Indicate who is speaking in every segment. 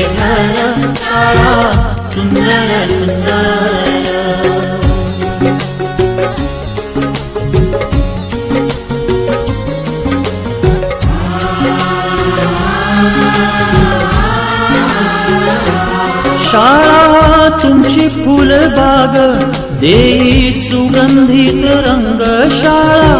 Speaker 1: सरस्वतीचे घर शाळा सुंदर सुंदर शाळा तुमची फुलबाग देई सुगंधित रंग शाळा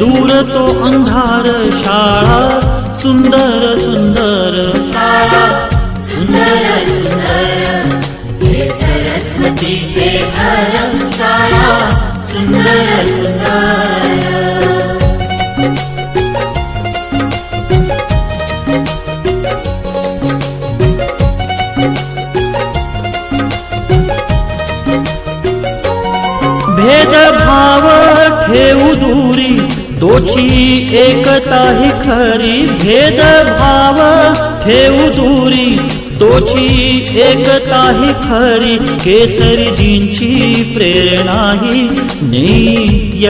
Speaker 1: दूर तो अंधार शाळा सुंदर सुंदर शाळा
Speaker 2: सुंदर सुंदर हे सरस्वतीचे घर शाळा सुंदर सुंदर।
Speaker 1: भेदभाव ठेवू दोची एकताही एकता ही खरी भेदभाव ठेवू दूरी. दोची एकता ही खरी केसरीजींची प्रेरणा ही